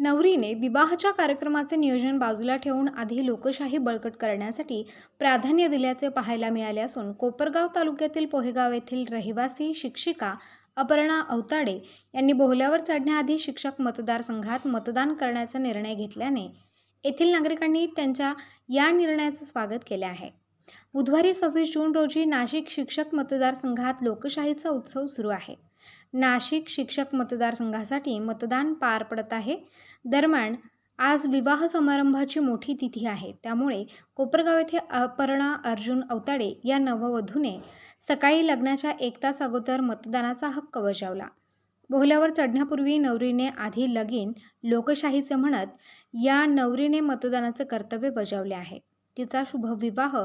नवरीने विवाहाच्या कार्यक्रमाचे नियोजन बाजूला ठेवून आधी लोकशाही बळकट करण्यासाठी प्राधान्य दिल्याचे पाहायला मिळाले असून कोपरगाव तालुक्यातील पोहेगाव येथील रहिवासी शिक्षिका अपर्णा अवताडे यांनी बोहल्यावर चढण्याआधी शिक्षक मतदारसंघात मतदान करण्याचा निर्णय घेतल्याने येथील नागरिकांनी त्यांच्या या निर्णयाचं स्वागत केले आहे. बुधवारी सव्वीस जून रोजी नाशिक शिक्षक मतदारसंघात लोकशाहीचा उत्सव सुरू आहे. नाशिक शिक्षक मतदारसंघासाठी मतदान पार पडत आहे. दरम्यान आज विवाह समारंभाची मोठी तिथी आहे. त्यामुळे कोपरगाव येथे अपर्णा अर्जुन अवताडे या नववधूने सकाळी लग्नाच्या एक तास अगोदर मतदानाचा हक्क बजावला. बोहल्यावर चढण्यापूर्वी नवरीने आधी लगीन लोकशाहीचे म्हणत या नवरीने मतदानाचे कर्तव्य बजावले आहे. तिचा शुभविवाह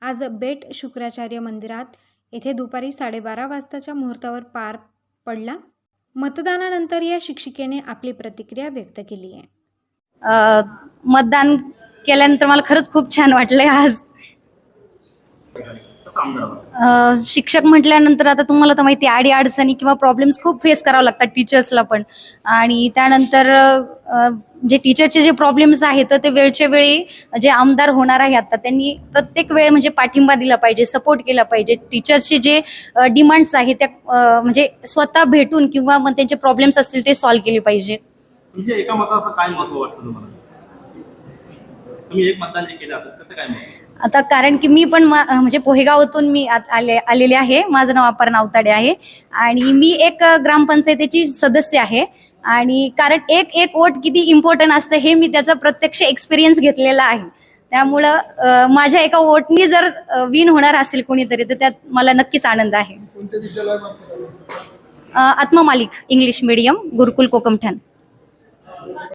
आज बेट शुक्राचार्य मंदिरात येथे दुपारी साडेबारा वाजताच्या मुहूर्तावर पार पडला. मतदानानंतर या शिक्षिकेने आपली प्रतिक्रिया व्यक्त केली आहे. मतदान केल्यानंतर मला खरंच खूप छान वाटलंय आज. आमदार शिक्षक म्हटल्यानंतर आता तुम्हाला तर माहिती आहे आडी अडचणी किंवा प्रॉब्लेम्स खूप फेस करावं लागतात टीचर्सला पण. आणि त्यानंतर जे टीचरचे जे प्रॉब्लेम्स आहेत तर ते वेळच्या वेळी जे आमदार होणार आहे आता त्यांनी प्रत्येक वेळ म्हणजे पाठिंबा दिला पाहिजे सपोर्ट केला पाहिजे. टीचर्सचे जे डिमांड्स आहेत त्या म्हणजे स्वतः भेटून किंवा मग त्यांचे प्रॉब्लेम्स असतील ते सॉल्व्ह केले पाहिजे. एका मताचं काय महत्त्व वाटतं तुम्हाला? तुम्ही एक मतदान जे केलं आता त्याचं काय आता कारण की मी पण मा- म्हणजे पोहेगावातून मी आत- आले आलेले आहे. माझं नाव अपर्णा अवताडे आहे. आणि मी एक अ, ग्रामपंचायतीची सदस्य आहे. आणि कारण एक एक वोट किती इम्पॉर्टंट असतं हे मी त्याचा प्रत्यक्ष एक्सपिरियन्स घेतलेला आहे. त्यामुळं अ, माझ्या एका वोटनी जर विन होणार असेल कोणीतरी तर त्यात मला नक्कीच आनंद आहे. अ, आत्मा मालिक इंग्लिश मीडियम गुरुकुल कोकमठाण.